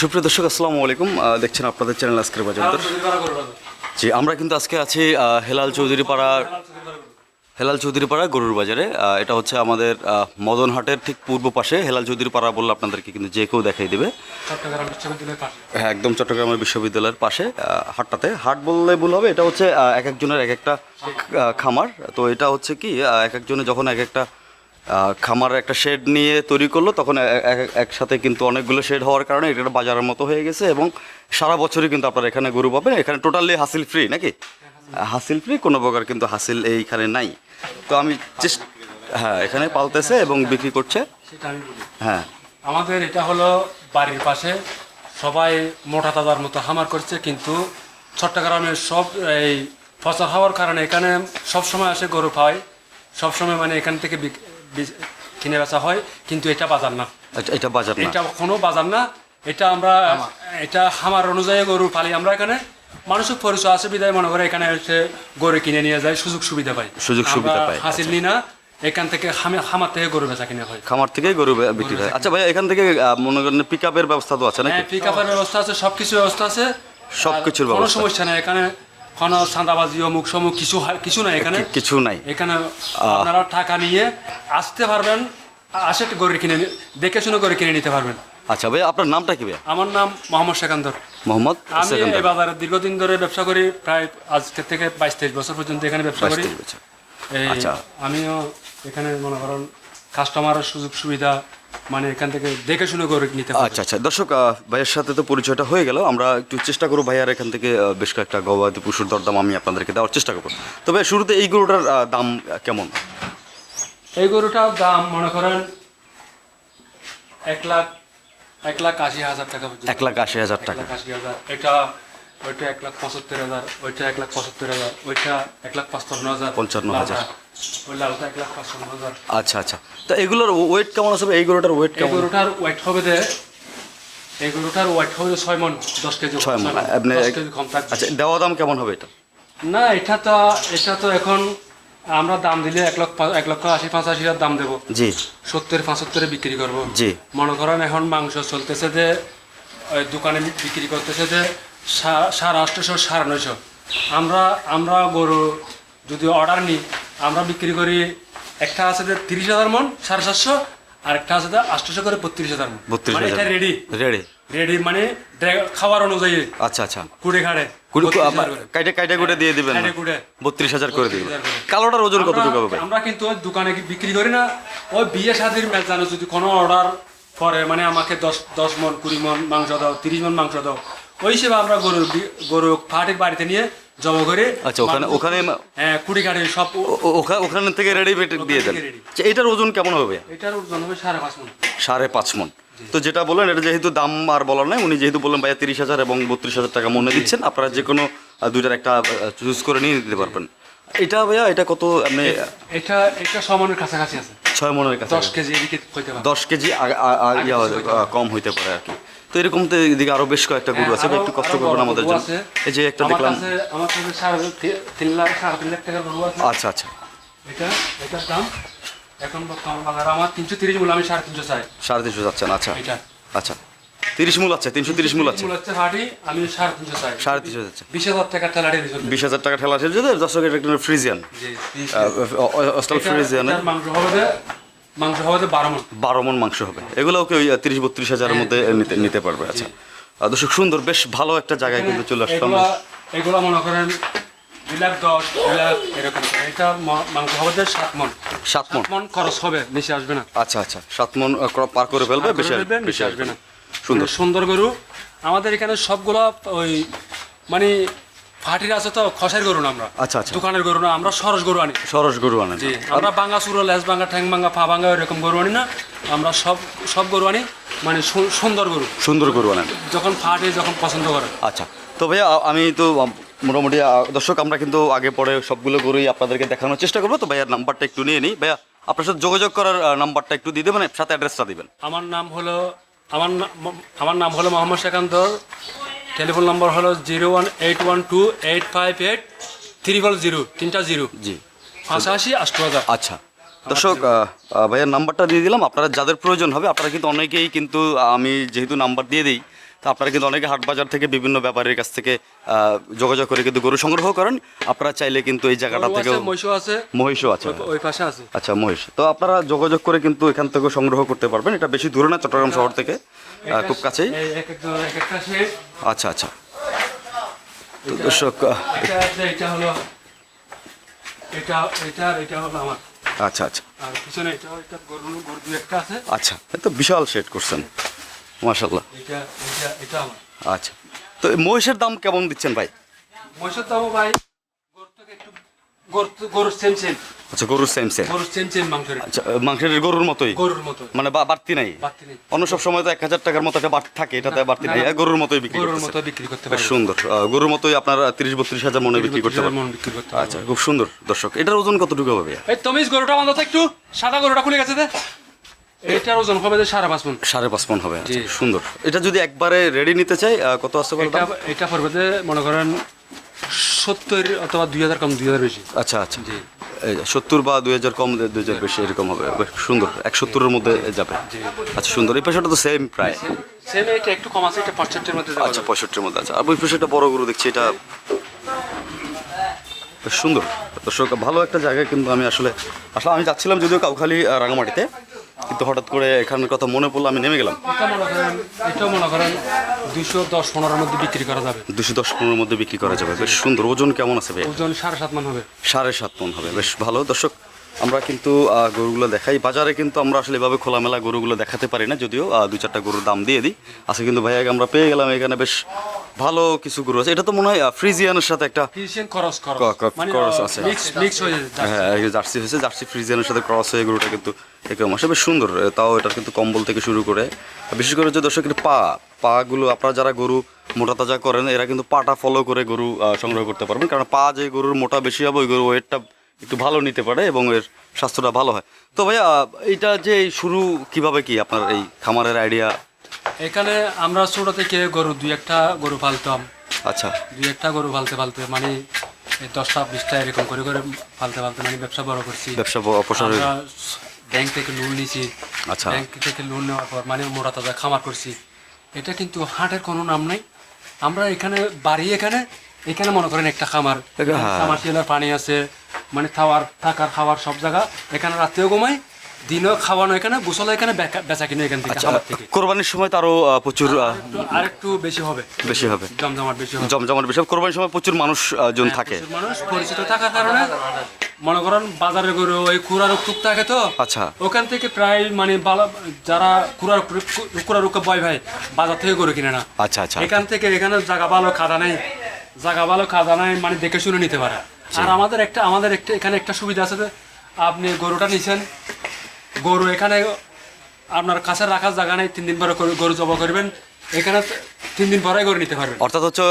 সুপ্রিয় দর্শক, আসসালামু আলাইকুম। দেখছেন আপনাদের চ্যানেল আজকের বাজার জি, আমরা কিন্তু আজকে আছি হেলাল চৌধুরী পাড়ার হেলাল চৌধুরী পাড়া গরুর বাজারে। এটা হচ্ছে আমাদের মদনহাটের ঠিক পূর্ব পাশে হেলাল চৌধুরী পাড়া বললে আপনাদেরকে কিন্তু যে কেউ দেখাই দেবে। হ্যাঁ একদম চট্টগ্রামের বিশ্ববিদ্যালয়ের পাশে হাটটাতে। হাট বললে ভুল হবে, এটা হচ্ছে এক একজনের এক একটা খামার। তো এটা হচ্ছে কি এক একজনে যখন এক একটা খামার একটা শেড নিয়ে তৈরি করল তখন এক- একসাথে কিন্তু অনেকগুলো শেড হওয়ার কারণে এটা একটা বাজারের মতো হয়ে গেছে এবং সারা বছরই কিন্তু আপনারা এখানে গরু পাবেন। এখানে টোটালি হাসিল ফ্রি নাকি? হাসিল ফ্রি কোনো প্রকার কিন্তু হাসিল এইখানে নাই। তো আমি চেষ্টা হ্যাঁ এখানে পালতেছে এবং বিক্রি করছে। হ্যাঁ। আমাদের এটা হলো বাড়ির পাশে। সবাই মোটা তাজার মতো হামার করছে কিন্তু চট্টগ্রামের সব এই ফসল হওয়ার কারণে এখানে সব সময় আসে গরু পায় সব সময় মানে এখান থেকে কিনে বেচা হয় কিন্তু এটা বাজার না। আচ্ছা, এটা বাজার না। এটা কোনো বাজার না। এটা আমরা এটা হামার অনুযায়ী গরু পালি আমরা এখানে। মানুষের পরিচয় আছে বিদায় মনে করে এখানে এসে গরু কিনে নিয়ে যায় সুযোগ সুবিধা পাই সুযোগ সুবিধা পাই, হাসিল নি না এখান থেকে খামার থেকে গরু বেচা কিনে হয়। খামার থেকে গরু বিক্রি হয়। আচ্ছা ভাইয়া এখান থেকে মনে করেন পিক আপের ব্যবস্থা তো আছে নাকি? হ্যাঁ পিক আপের ব্যবস্থা আছে সব কিছু ব্যবস্থা আছে। সবকিছুর আর কোনো সমস্যা নেই এখানে কোনো চাঁদাবাজি অমুক সমুক কিছু কিছু নাই এখানে। কিছু নাই। এখানে আপনারা টাকা নিয়ে আসতে পারবেন আসে কিনে দেখে শুনে কিনে নিতে পারবেন। আচ্ছা ভাইয়া আপনার নামটা কি ভাইয়া আমার নাম মোহাম্মদ সেকান্দর। মোহাম্মদ আমি এই বাজারে দীর্ঘদিন ধরে ব্যবসা করি প্রায় আজকে থেকে বাইশ তেইশ বছর পর্যন্ত এখানে ব্যবসা করি। আচ্ছা। আমিও এখানে মনে করেন কাস্টমারের সুযোগ সুবিধা মানে এখান থেকে দেখে শুনে গরু নিতে আচ্ছা আচ্ছা। দর্শক ভাইয়ের সাথে তো পরিচয়টা হয়ে গেল। আমরা একটু চেষ্টা করব ভাইয়ার এখান থেকে বেশ কয়েকটা গবাদি পশুর দরদাম আমি আপনাদেরকে দেওয়ার চেষ্টা করব। তবে শুরুতে এই গরুটার দাম কেমন? এই গরুটার দাম মনে করেন এক লাখ এক লাখ আশি হাজার টাকা এক লাখ আশি হাজার টাকা। আশি হাজার। এটা ওইটা এক লাখ পঁচাত্তর হাজার ওইটা এক লাখ পঁচাত্তর হাজার ওইটা এক লাখ পাঁচপান্ন হাজার। পঞ্চান্ন হাজার। ওই লালটা এক লাখ পাঁচপান্ন হাজার। আচ্ছা আচ্ছা। তা এগুলোর ওয়েট কেমন আছে ভাই? এই গরুটার ওয়েট কেমন? গরুটার ওয়েট হবে যে এই গরুটার ওয়েট হবে ছয় মন দশ কেজি ছয় মণ আপনি কেজি কম থাকবে। আচ্ছা দেওয়া দাম কেমন হবে এটা? না এটা তো এটা তো এখন আমরা দাম দিলে এক লক্ষ এক লক্ষ আশি পঁচাশি হাজার দাম দেবো। জি। সত্তর পঁচাত্তরে বিক্রি করব। জি। মনে করেন এখন মাংস চলতেছে যে দোকানে বিক্রি করতেছে যে সাড়ে আটশোশো সাড়ে নয়শো। আমরা আমরা গরু যদি অর্ডার নিই আমরা বিক্রি করি একটা আছে যে তিরিশ হাজার মন সাড়ে সাতশো আর একটা আছে যে আটশোশো করে বত্রিশ হাজার মন। বত্রিশ মানে এটা রেডি রেডি রেডি মানে খাবার অনুযায়ী। আচ্ছা আচ্ছা। কুড়ে খাড়ে। কুড়ি বত্রিশ হাজার করে। কাইটে কাইটে করে দিয়ে দিবেন বত্রিশ হাজার করে দিবেন। কালোটার ওজন কতটুকু হবে? আমরা কিন্তু দোকানে বিক্রি করি না। ওই বিয়ে শাদির যদি কোনো অর্ডার করে মানে আমাকে দশ দশ মন কুড়ি মন মাংস দাও তিরিশ মন মাংস দাও ওই হিসেবে আমরা গরু বি- গরু ফাটির বাড়িতে নিয়ে জমা করে আচ্ছা, ওখানে- ওখানে- হ্যাঁ কুড়ি কাঠি সব ওখান থেকে রেডিমেড দিয়ে দেন। আচ্ছা, এটার ওজন কেমন হবে? এটার ওজন হবে সাড়ে পাঁচ মন। সাড়ে পাঁচ মন। তো যেটা বললেন এটা যেহেতু দাম আর বলার নাই উনি যেহেতু বললেন ভাইয়া তিরিশ হাজার এবং বত্রিশ হাজার টাকা মনে দিচ্ছেন আপনারা যে কোনো দুইটার একটা চুজ করে নিয়ে দিতে পারবেন। এটা ভাইয়া এটা কত আপনি এটা এটা সমানের কাছাকাছি আছে। ছয় মনের কাছে দশ কেজি এদিকে দশ কেজি কম হইতে পারে আর কি। তো এরকম তো এদিকে আরও বেশ কয়েকটা গরু আছে হ্যাঁ, একটু কষ্ট করবেন আমাদের জন্য। এই যে একটা দেখলাম। আমার কাছে সাড়ে তি- তিন লাখ সাড়ে তিন লাখ টাকার গরু আছে। আচ্ছা আচ্ছা। এটা এটার দাম এখন বর্তমান বাজারে। আমার তিনশো তিরিশ মূল আমি সাড়ে তিনশো চাই। সাড়ে তিনশো যাচ্ছেন আচ্ছা। আচ্ছা। তিরিশ মূল আছে তিনশো তিরিশ মূল আছে। আমি সাড়ে তিনশো চাই। সাড়ে তিনশো যাচ্ছে বিশ হাজার টাকা ঠেলাটি বিশ হাজার টাকা ঠেলা ছিল দর্শক এটা একটা ফ্রিজিয়ান। অস্টাল ফ্রিজিয়ানের। মাংস হবে যে মাংস হবে বারো মন। বারো মন মাংস হবে। এগুলো ওকে ওই তিরিশ বত্রিশ হাজারের মধ্যে নিতে নিতে পারবে আচ্ছা। দর্শক সুন্দর বেশ ভালো একটা জায়গায় কিন্তু চলে আসলাম এগুলা মনে করেন দুই লাখ দশ দুই লাখ এরকম। এটা মাংস হবে যে সাত মন। সাত মন। মন খরচ হবে বেশি আসবে না। আচ্ছা আচ্ছা। সাত মন পার করে ফেলবে বেশি ফেলবে, বেশি আসবে আসবে। না। সুন্দর। সুন্দর গরু। আমাদের এখানে সবগুলো ওই মানে ফাটির আছে তো খসের গরু না আমরা। আচ্ছা আচ্ছা। দোকানের গরু না আমরা সরস গরু আনি। সরস গরু আনেন। জি আমরা বাঙ্গা চুরো লেস বাঙ্গা ঠ্যাং বাঙ্গা পা বাঙ্গা এরকম গরু আনি না। আমরা সব সব গরু আনি মানে সুন্দর গরু। সুন্দর গরু আনেন। যখন ফাটে যখন পছন্দ করে। আচ্ছা তো ভাইয়া আমি তো মোটামুটি দর্শক আমরা কিন্তু আগে পরে সবগুলো গরুই আপনাদেরকে দেখানোর চেষ্টা করব। তো ভাইয়ার নাম্বারটা একটু নিয়ে নিই। ভাইয়া আপনার সাথে যোগাযোগ করার নাম্বারটা একটু দিয়ে দেবেন সাথে অ্যাড্রেসটা দিবেন। আমার নাম হলো আমার আমার নাম হলো মোহাম্মদ সেকান্তর টেলিফোন নম্বর হলো zero one eight one two eight five eight triple zero তিনটা জিরো। জি। পাঁচাশি আষ্ট হাজার আচ্ছা। দর্শক ভাইয়ার নাম্বারটা দিয়ে দিলাম। আপনারা যাদের প্রয়োজন হবে আপনারা কিন্তু অনেকেই কিন্তু আমি যেহেতু নাম্বার দিয়ে দিই তো আপনারা কিন্তু অনেকে হাট বাজার থেকে বিভিন্ন ব্যাপারীর কাছ থেকে যোগাযোগ করে কিন্তু গরু সংগ্রহ করেন। আপনারা চাইলে কিন্তু এই জায়গাটা থেকে মহিষও আছে। মহিষও আছে। ওই- পাশে আছে। আচ্ছা মহিষ। তো আপনারা যোগাযোগ করে কিন্তু এখান থেকে সংগ্রহ করতে পারবেন। এটা বেশি দূরে না চট্টগ্রাম শহর থেকে খুব কাছেই। আচ্ছা আচ্ছা। তো দর্শক এটা হলো এটা এটা এটা হলো আমার। আচ্ছা আচ্ছা। আর পিছনে এটা এটা গরু গরু একটা আছে। আচ্ছা বিশাল সেট করছেন। মাশাল্লাহ আচ্ছা। তো মহিষের দাম কেমন দিচ্ছেন ভাই? মহিষের দামও ভাই গরুর থেকে একটু গরু গরুর সেম সেম আচ্ছা গরুর সেম সেম গরুর সেম সেম মাংসের। আচ্ছা মাংসের গরুর মতোই? গরুর মতো মানে বাড়তি নাই? অন্য সব সময় তো এক হাজার টাকার মতো একটা বাড়তি থাকে এটাতে বাড়তি নাই। গরুর মতোই বিক্রি গরুর মতো বিক্রি করতে বেশ সুন্দর। গরুর মতোই আপনার তিরিশ বত্রিশ হাজার মনে বিক্রি করতে আচ্ছা খুব সুন্দর। দর্শক এটার ওজন কতটুকু হবে এই তমিজ গরুটা একটু সাদা গরুটা খুলে গেছে এটার ওজন হবে যে সাড়ে পাঁচ মন। সাড়ে পাঁচ মন হবে আচ্ছা, জি। সুন্দর। এটা যদি একবারে রেডি নিতে চাই কত আসতে পারে এটা পড়বে যে মনে করেন সত্তর অথবা দুই হাজার কম দুই হাজার বেশি। আচ্ছা আচ্ছা। জি। সত্তর বা দুই হাজার কম দুই হাজার বেশি এরকম হবে। সুন্দর। এক সত্তরের মধ্যে যাবে। আচ্ছা সুন্দর। এই পেশাটা তো সেম প্রায় সেম এটা একটু কম আছে এটা পঁচাত্তরের মধ্যে আচ্ছা পঁয়ষট্টির মধ্যে আছে। আর ওই পেশাটা বড় গরু দেখছি এটা সুন্দর। দর্শক ভালো একটা জায়গা কিন্তু আমি আসলে আসলে আমি যাচ্ছিলাম যদিও কাউখালী রাঙামাটিতে। কিন্তু হঠাৎ করে এখানের কথা মনে পড়ল আমি নেমে গেলাম। এটা মনে করেন মনে দুশো দশ পনেরোর মধ্যে বিক্রি করা যাবে। দুশো দশ পনেরোর মধ্যে বিক্রি করা যাবে। বেশ সুন্দর। ওজন কেমন আছে ভাই ওজন সাড়ে সাত মান হবে। সাড়ে সাত মন হবে। বেশ ভালো। দর্শক আমরা কিন্তু গরুগুলো দেখাই। বাজারে কিন্তু আমরা আসলে এভাবে খোলামেলা গরুগুলো দেখাতে পারি না যদিও দু চারটা গরুর দাম দিয়ে দিই। আজকে কিন্তু ভাইয়াকে আমরা পেয়ে গেলাম এখানে বেশ ভালো কিছু গরু আছে। এটা তো মনে হয় ফ্রিজিয়ানের সাথে একটা মানে খরচ আছে। হ্যাঁ জার্সি হয়েছে জার্সি ফ্রিজিয়ানের সাথে ক্রস হয়ে গরুটা কিন্তু এরকম আসে বেশ সুন্দর তাও এটার কিন্তু কম্বল থেকে শুরু করে। বিশেষ করে যে দর্শক এটা পা পাগুলো আপনারা যারা গরু মোটা তাজা করেন এরা কিন্তু পাটা ফলো করে গরু সংগ্রহ করতে পারবেন। কারণ পা যে গরুর মোটা বেশি হবে ওই গরু ওয়েটটা একটু ভালো নিতে পারে এবং এর স্বাস্থ্যটা ভালো হয়। তো ভাইয়া এইটা যে শুরু কীভাবে কি? আপনার এই খামারের আইডিয়া এখানে আমরা ছোট থেকে গরু দুই একটা গরু পালতাম। আচ্ছা। দুই একটা গরু পালতে পালতে মানে দশটা বিশটা এরকম করে করে পালতে পালতে মানে ব্যবসা বড় করছি। ব্যবসা আমরা ব্যাংক থেকে লোন নিয়েছি আচ্ছা। ব্যাংক থেকে লোন নেওয়ার পর মানে মোরা তাজা খামার করছি এটা কিন্তু হাটের কোনো নাম নাই আমরা এখানে বাড়ি এখানে এখানে মনে করেন একটা খামার হ্যাঁ। খামার পানি আছে মানে খাওয়ার থাকার খাওয়ার সব জায়গা এখানে রাত্রেও ঘুমাই দিনও খাওয়ানো এখানে গোসল এখানে বেচা- কিনে এখান থেকে আচ্ছা থেকে। কোরবানির সময় তো আরও প্রচুর আহ, একটু আরেকটু বেশি হবে। বেশি হবে। জমজমাট বেশি হবে। জমজমাট বেশি হবে। কোরবানির সময় প্রচুর মানুষ জন থাকে। মানুষ পরিচিত থাকার কারণে। মনে করেন বাজারে গরু ওই কুড়ার টুক থাকে তো। আচ্ছা। ওখান থেকে প্রায় মানে যারা কুড়ার কুড়ার বয় ভাই বাজার থেকে গরু কিনে না। আচ্ছা আচ্ছা। এখান থেকে এখানে জায়গা ভালো খাদা নেই। জায়গা ভালো খাদা নাই মানে দেখে শুনে নিতে পারে। আর আমাদের একটা আমাদের একটা এখানে একটা সুবিধা আছে যে আপনি গরুটা নিছেন গরু এখানে আপনার কাছে রাখার জায়গা নেই তিন দিন পরে গরু- গরু জবা করবেন। এখানে তিন দিন পরে গরু নিতে পারবেন। অর্থাৎ হচ্ছে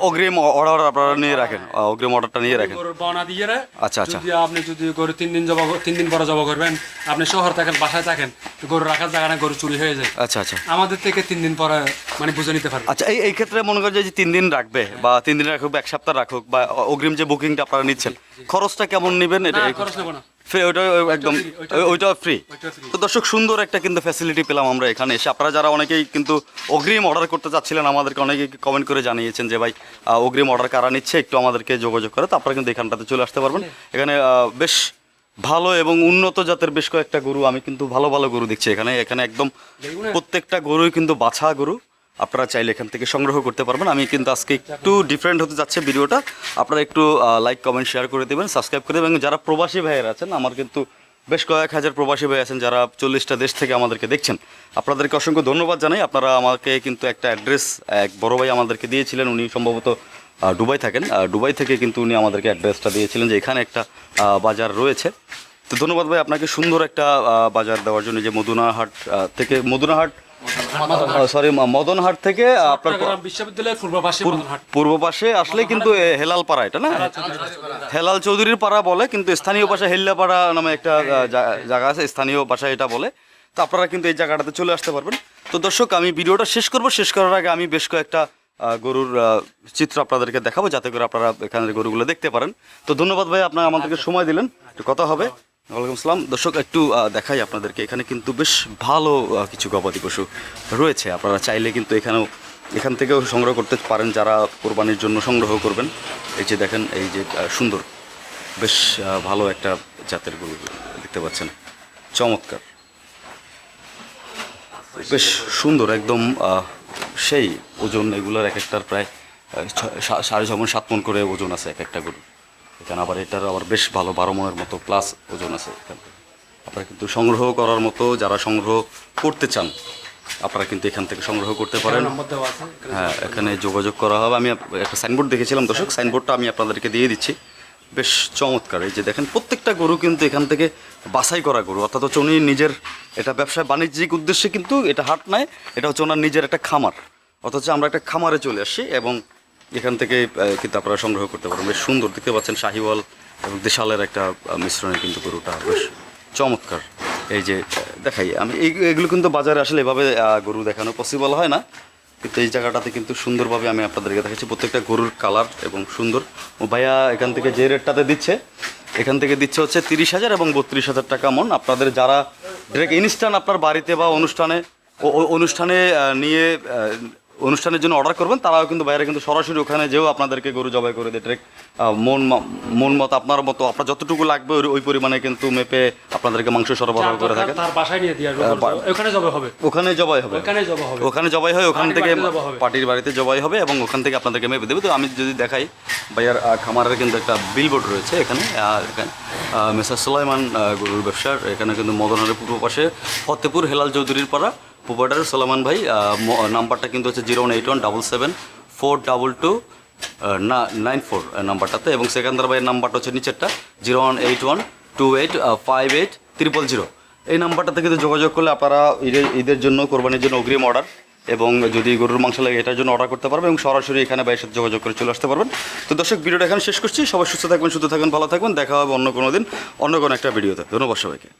অগ্রিম অর্ডার আপনারা নিয়ে রাখেন। অগ্রিম অর্ডারটা নিয়ে রাখেন। গরুর বানা দিয়ে রে, আচ্ছা, আচ্ছা। যদি আপনি যদি গরু তিন দিন জবা তিন দিন পরে জবা করবেন আপনি শহর থাকেন বাসায় থাকেন গরু রাখার জায়গা নেই গরু চুরি হয়ে যায়। আচ্ছা আচ্ছা। আমাদের থেকে তিন দিন পরে মানে বুঝে নিতে পারবেন। আচ্ছা এই এই ক্ষেত্রে মনে করেন যে তিন দিন রাখবে বা তিন দিন রাখুক এক সপ্তাহ রাখুক বা অগ্রিম যে বুকিংটা আপনারা নিচ্ছেন খরচটা কেমন নেবেন? এটা খরচ নেব না। ফ্রি ওইটা একদম ওইটা ফ্রি তো দর্শক সুন্দর একটা কিন্তু ফ্যাসিলিটি পেলাম আমরা এখানে এসে। আপনারা যারা অনেকেই কিন্তু অগ্রিম অর্ডার করতে চাচ্ছিলেন আমাদেরকে অনেকেই কমেন্ট করে জানিয়েছেন যে ভাই অগ্রিম অর্ডার কারা নিচ্ছে একটু আমাদেরকে যোগাযোগ করে। তো আপনারা কিন্তু এখানটাতে চলে আসতে পারবেন। এখানে বেশ ভালো এবং উন্নত জাতের বেশ কয়েকটা গরু আমি কিন্তু ভালো ভালো গরু দেখছি এখানে। এখানে একদম প্রত্যেকটা গরুই কিন্তু বাছা গরু। আপনারা চাইলে এখান থেকে সংগ্রহ করতে পারবেন। আমি কিন্তু আজকে একটু ডিফারেন্ট হতে যাচ্ছে ভিডিওটা। আপনারা একটু লাইক কমেন্ট শেয়ার করে দেবেন সাবস্ক্রাইব করে দেবেন। যারা প্রবাসী ভাইয়ের আছেন, আমার কিন্তু বেশ কয়েক হাজার প্রবাসী ভাই আছেন যারা চল্লিশটা দেশ থেকে আমাদেরকে দেখছেন। আপনাদেরকে অসংখ্য ধন্যবাদ জানাই। আপনারা আমাকে কিন্তু একটা অ্যাড্রেস এক বড় ভাই আমাদেরকে দিয়েছিলেন। উনি সম্ভবত দুবাই থাকেন। দুবাই থেকে কিন্তু উনি আমাদেরকে অ্যাড্রেসটা দিয়েছিলেন যে এখানে একটা বাজার রয়েছে। তো ধন্যবাদ ভাই আপনাকে সুন্দর একটা বাজার দেওয়ার জন্য যে মদুনাহাট থেকে মদুনাহাট সরি মদনহাট। থেকে আপনার বিশ্ববিদ্যালয়ের পূর্ব পাশে পূর্ব পাশে আসলে কিন্তু হেলাল পাড়া এটা না? হেলাল চৌধুরীর পাড়া। বলে কিন্তু স্থানীয় ভাষা হেল্লাপাড়া নামে একটা জায়গা আছে স্থানীয় ভাষায় এটা বলে। তো আপনারা কিন্তু এই জায়গাটাতে চলে আসতে পারবেন। তো দর্শক আমি ভিডিওটা শেষ করব। শেষ করার আগে আমি বেশ কয়েকটা গরুর চিত্র আপনাদেরকে দেখাবো যাতে করে আপনারা এখানের গরুগুলো দেখতে পারেন। তো ধন্যবাদ ভাই আপনারা আমাদেরকে সময় দিলেন। একটু কথা হবে। ওয়ালাইকুম আসসালাম। দর্শক, একটু দেখাই আপনাদেরকে। এখানে কিন্তু বেশ ভালো কিছু গবাদি পশু রয়েছে। আপনারা চাইলে কিন্তু এখানেও, এখান থেকেও সংগ্রহ করতে পারেন যারা কোরবানির জন্য সংগ্রহ করবেন। এই যে দেখেন, এই যে সুন্দর, বেশ ভালো একটা জাতের গরু দেখতে পাচ্ছেন। চমৎকার। বেশ সুন্দর, একদম সেই ওজন এগুলোর এক একটার প্রায় সাড়ে ছ মন সাত মন করে ওজন আছে এক একটা গরু এখানে আবার এটার আবার বেশ ভালো বারো মনের মতো প্লাস ওজন আছে এখানে। আপনারা কিন্তু সংগ্রহ করার মতো যারা সংগ্রহ করতে চান আপনারা কিন্তু এখান থেকে সংগ্রহ করতে পারেন। হ্যাঁ এখানে যোগাযোগ করা হবে। আমি একটা সাইনবোর্ড দেখেছিলাম দর্শক সাইনবোর্ডটা আমি আপনাদেরকে দিয়ে দিচ্ছি। বেশ চমৎকার। এই যে দেখেন প্রত্যেকটা গরু কিন্তু এখান থেকে বাছাই করা গরু। অর্থাৎ হচ্ছে উনি নিজের এটা ব্যবসায় বাণিজ্যিক উদ্দেশ্যে কিন্তু এটা হাট নয় এটা হচ্ছে ওনার নিজের একটা খামার। অথচ আমরা একটা খামারে চলে আসছি এবং এখান থেকে কিন্তু আপনারা সংগ্রহ করতে পারেন বেশ সুন্দর, দেখতে পাচ্ছেন শাহিওয়াল এবং দেশালের একটা মিশ্রণে কিন্তু গরুটা। বেশ চমৎকার। এই যে দেখাই, আমি এগুলো কিন্তু বাজারে আসলে এভাবে গরু দেখানো পসিবল হয় না। কিন্তু এই জায়গাটাতে কিন্তু সুন্দরভাবে আমি আপনাদেরকে দেখাচ্ছি, প্রত্যেকটা গরুর কালার এবং সুন্দর। ও ভাইয়া এখান থেকে যে রেটটাতে দিচ্ছে, এখান থেকে দিচ্ছে হচ্ছে তিরিশ হাজার এবং বত্রিশ হাজার টাকা মন। আপনাদের যারা ডিরেক্ট ইনস্ট্যান্ট আপনার বাড়িতে বা অনুষ্ঠানে অনুষ্ঠানে নিয়ে অনুষ্ঠানের জন্য অর্ডার করবেন তারাও কিন্তু বাইরে কিন্তু সরাসরি ওখানে যেও আপনাদেরকে গরু জবাই করে দেয় ডিরেক্ট মন মন মতো আপনার মতো আপনার যতটুকু লাগবে ওই- ওই পরিমাণে কিন্তু মেপে আপনাদেরকে মাংস সরবরাহ করে থাকে তার বাসায় নিয়ে দিয়ে ওখানে যাবে হবে। ওখানে জবাই হবে। ওখানে যাবে হবে। ওখানে জবাই হয় ওখান থেকে জবাই। পার্টির বাড়িতে জবাই হবে এবং ওখান থেকে আপনাদেরকে মেপে দেবে। তো আমি যদি দেখাই ভাইয়ার খামারের কিন্তু একটা বিলবোর্ড রয়েছে এখানে আর এখানে মেসার সোলাইমান গরুর ব্যবসার এখানে কিন্তু মদনারের পূর্ব পাশে ফতেপুর হেলাল চৌধুরীর পাড়া প্রোভাইডার সোলাইমান ভাই নাম্বারটা কিন্তু হচ্ছে zero one eight one double seven four double two nine four নাম্বারটাতে। এবং সেকেন্দার ভাইয়ের নাম্বারটা হচ্ছে নিচেরটা, zero one eight one two eight five eight triple zero. এই নাম্বারটাতে কিন্তু যোগাযোগ করলে আপনারা ঈদের ঈদের জন্য, কোরবানির জন্য অগ্রিম অর্ডার এবং যদি গরুর মাংস লাগে এটার জন্য অর্ডার করতে পারবেন এবং সরাসরি এখানে বাইরের সাথে যোগাযোগ করে চলে আসতে পারবেন। তো দর্শক, ভিডিওটা এখানে শেষ করছি। সবাই সুস্থ থাকবেন সুস্থ থাকবেন, ভালো থাকবেন। দেখা হবে অন্য কোনো দিন, অন্য কোনো একটা ভিডিওতে। ধন্যবাদ সবাইকে।